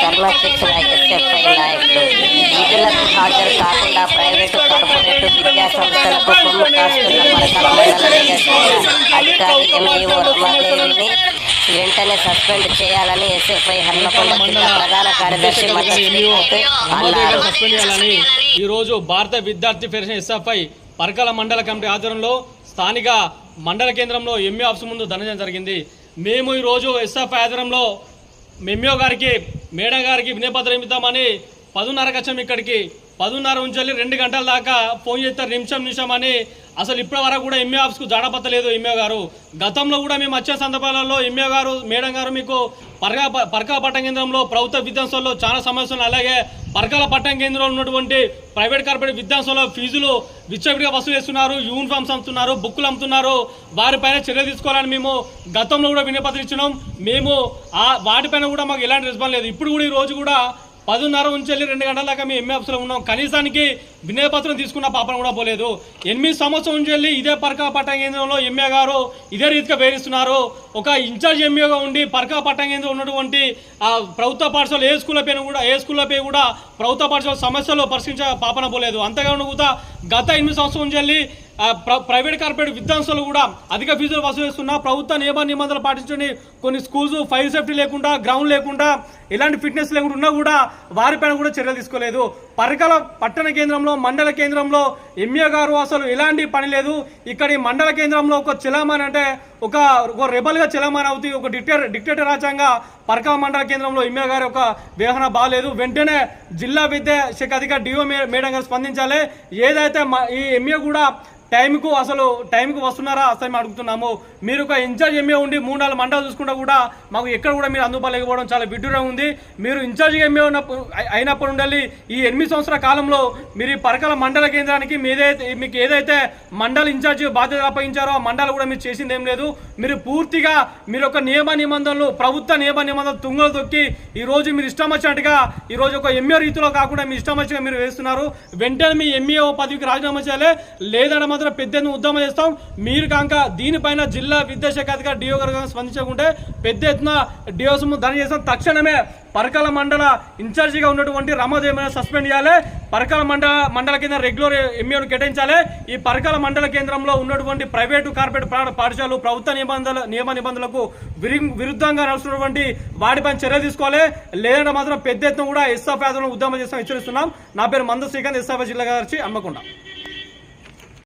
ధర్మశిక్షణ SFI నాయకులు విధులకు హాజరు కాకుండా ప్రైవేటు కార్పొరేట్ విద్యా సంస్థలకు కొమ్ము కాస్తున్న అధికారి ఎంఈఓ రమాదేవిని వెంటనే సస్పెండ్ చేయాలని ఎస్ఎఫ్ఐ హన్మకొండ జిల్లా ప్రధాన కార్యదర్శి మధ్య అన్నారు ఈరోజు భారత విద్యార్థి ఫెడరేషన్ ఎస్ఎఫ్ఐ పరకల మండల కమిటీ ఆధ్వర్యంలో స్థానిక మండల కేంద్రంలో ఎంఏ ఆఫీస్ ముందు ధనజయం జరిగింది. మేము ఈరోజు ఎస్ఎఫ్ ఆధ్వర్యంలో ఎంఏ గారికి మేడం గారికి వినయపత్రం ఇద్దామని పదున్నరకు వచ్చాం ఇక్కడికి పదున్నర ఉంచాలి రెండు గంటల దాకా ఫోన్ చేస్తారు నిమిషం నిమిషం అని. అసలు ఇప్పటి వరకు కూడా ఎంఏ ఆఫీస్కు జాడపత్తలేదు ఎంఏ గారు. గతంలో కూడా మేము వచ్చే సందర్భాలలో ఎంఏ గారు మేడం గారు మీకు పరగా పరకా పట్టణ కేంద్రంలో ప్రభుత్వ విద్యాంశాల్లో చాలా సమస్యలు అలాగే పరకాల పట్టణ కేంద్రంలో ఉన్నటువంటి ప్రైవేట్ కార్పొరేట్ విద్యాంశాల్లో ఫీజులు విచ్చవిడిగా వసూలు చేస్తున్నారు యూనిఫామ్స్ అమ్ముతున్నారు బుక్కులు అమ్ముతున్నారు. వారిపైన చర్య తీసుకోవాలని మేము గతంలో కూడా వినపత్రం ఇచ్చినాం. మేము ఆ వాటిపైన కూడా మాకు ఎలాంటి రెస్పాన్స్ లేదు. ఇప్పుడు కూడా ఈ రోజు కూడా పదున్నర నుంచి వెళ్ళి రెండు గంటల దాకా మేము ఎంఏ ఆఫీస్లో ఉన్నాం. కనీసానికి వినయపత్రం తీసుకున్న పాపన కూడా పోలేదు. ఎనిమిది సంవత్సరం నుంచి వెళ్ళి ఇదే పరకా పట్టణ కేంద్రంలో ఎంఏ గారు ఇదే రీతిగా వేధిస్తున్నారు ఒక ఇన్ఛార్జ్ ఎంఏగా ఉండి పరకా పట్టణ కేంద్రం ఉన్నటువంటి ప్రభుత్వ పాఠశాల ఏ స్కూల్ కూడా ఏ స్కూళ్ళపై కూడా ప్రభుత్వ పాఠశాల సమస్యలు పరిశీలించే పాపన పోలేదు. అంతేకాకుండా కూడా గత ఎనిమిది సంవత్సరం నుంచి వెళ్ళి ప్ర- ప్రైవేట్ కార్పొరేట్ విద్వాంసులు కూడా అధిక ఫీజులు వసూలు చేస్తున్నా ప్రభుత్వ నియమ నిబంధనలు పాటించని కొన్ని స్కూల్స్ ఫైర్ సేఫ్టీ లేకుండా గ్రౌండ్ లేకుండా ఎలాంటి ఫిట్నెస్ లేకుండా ఉన్నా కూడా వారిపైన కూడా చర్యలు తీసుకోలేదు. పరకల పట్టణ కేంద్రంలో మండల కేంద్రంలో ఎంఏ గారు అసలు ఎలాంటి పని లేదు. ఇక్కడ ఈ మండల కేంద్రంలో ఒక చిలామణి అంటే ఒక ఒక రెబల్గా చిలామణి అవుతూ ఒక డిక్టేటర్ డిక్టేటర్ రాజ్యంగా పరకల మండల కేంద్రంలో ఎంఏ గారి ఒక వ్యవహారం బాగాలేదు. వెంటనే జిల్లా విద్యా శాఖ అధికారి డిఓ మే- మేడం గారు స్పందించాలి. ఏదైతే ఈ ఎంఏ కూడా టైంకు అసలు టైంకు వస్తున్నారా? అసలు మేము అడుగుతున్నాము. మీరు ఒక ఇన్ఛార్జ్ ఎంఏ ఉండి మూడు నాలుగు మండలాలు చూసుకుంటా కూడా మాకు ఎక్కడ కూడా మీరు అందుబాటులేకపోవడం చాలా విడ్డూరం ఉంది. మీరు ఇన్ఛార్జ్ ఎంఏ ఉన్నప్పుడు అయినప్పుడు ఉండాలి ఈ ఎనిమిది సంవత్సరాల కాలంలో మీరు ఈ పరకల మండల కేంద్రానికి మీదైతే మీకు ఏదైతే మండల ఇన్ఛార్జ్ బాధ్యత అప్పగించారో ఆ కూడా మీరు చేసింది ఏం లేదు. మీరు పూర్తిగా మీరు ఒక నియమ నిబంధనలు ప్రభుత్వ నియమ నిబంధనలు తుంగలు తొక్కి ఈరోజు మీరు ఇష్టం వచ్చినట్టుగా ఈ రోజు ఒక ఎంఏ రీతిలో కాకుండా మీ ఇష్టం వచ్చినట్టుగా మీరు వేస్తున్నారు. వెంటనే మీ ఎంఏ పదవికి రాజీనామా చేయాలి. లేదంటే మాత్రం పెద్ద ఉద్యమం చేస్తాం. మీరు కాక దీనిపైన జిల్లా విద్యాశాఖ అధికారి డిఓ గారు స్పందించకుంటే పెద్ద ఎత్తున డిఓస్ ధన చేస్తాం. తక్షణమే పరకాల మండల ఇన్ఛార్జిగా ఉన్నటువంటి రమాదేవిని సస్పెండ్ చేయాలి? పరకాల మండల మండల కింద రెగ్యులర్ ఎంఏను కేటాయించాలి. ఈ పరకాల మండల కేంద్రంలో ఉన్నటువంటి ప్రైవేటు కార్పొరేట్ ప్రా- పాఠశాలలు ప్రభుత్వ నిబంధనల నియమ నిబంధనలకు విరుద్ధంగా నడుస్తున్నటువంటి వాటిపైన చర్య తీసుకోవాలి. లేదంటే మాత్రం పెద్ద ఎత్తున కూడా ఎస్ఆఫ్ యాదవ్ ఉద్యమం చేస్తాం హెచ్చరిస్తున్నాం. నా పేరు మంద శ్రీకాంత్ ఎస్ఆఫ్ జిల్లా గారి అమ్మకుండా